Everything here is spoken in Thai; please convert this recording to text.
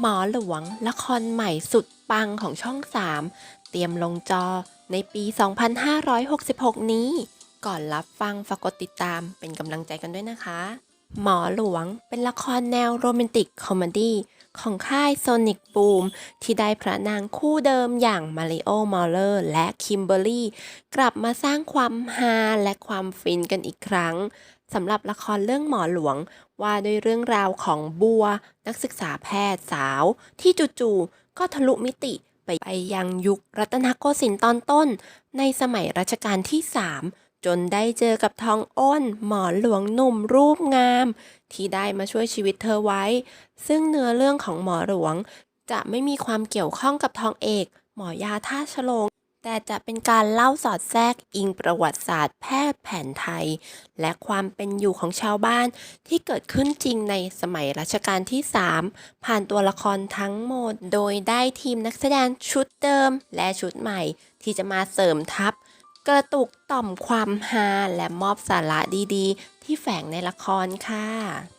หมอหลวง ละครใหม่สุดปังของช่อง 3 เตรียมลงจอในปี 2566 นี้ ก่อนรับฟังฝากกดติดตามเป็นกำลังใจกันด้วยนะคะ หมอหลวงเป็นละครแนวโรแมนติกคอมเมดี้ของค่ายโซนิกบูมที่ได้พระนางคู่เดิมอย่างมาริโอมอลเลอร์และคิมเบอร์รี่กลับมาสร้างความฮาและความฟินกันอีกครั้งสำหรับละครเรื่องหมอหลวงว่าด้วยเรื่องราวของบัว นักศึกษาแพทย์สาว ที่จู่ๆก็ทะลุมิติไปไปยังยุครัตนโกสินทร์ตอนต้น ในสมัยรัชกาลที่ 3 จนได้เจอกับทองอ้น หมอหลวงหนุ่มรูปงาม ที่ได้มาช่วยชีวิตเธอไว้ ซึ่งเนื้อเรื่องของหมอหลวง จะไม่มีความเกี่ยวข้องกับทองเอก หมอยาท่าฉลง แต่จะเป็นการเล่าสอดแทรกอิงประวัติศาสตร์แพทย์แผนไทย และความเป็นอยู่ของชาวบ้านที่เกิดขึ้นจริงในสมัยรัชกาลที่ 3 ผ่านตัวละครทั้งหมด โดยได้ทีมนักแสดงชุดเดิมและชุดใหม่ ที่จะมาเสริมทัพ กระตุกต่อมความฮาและมอบสาระดีๆ ที่แฝงในละครค่ะ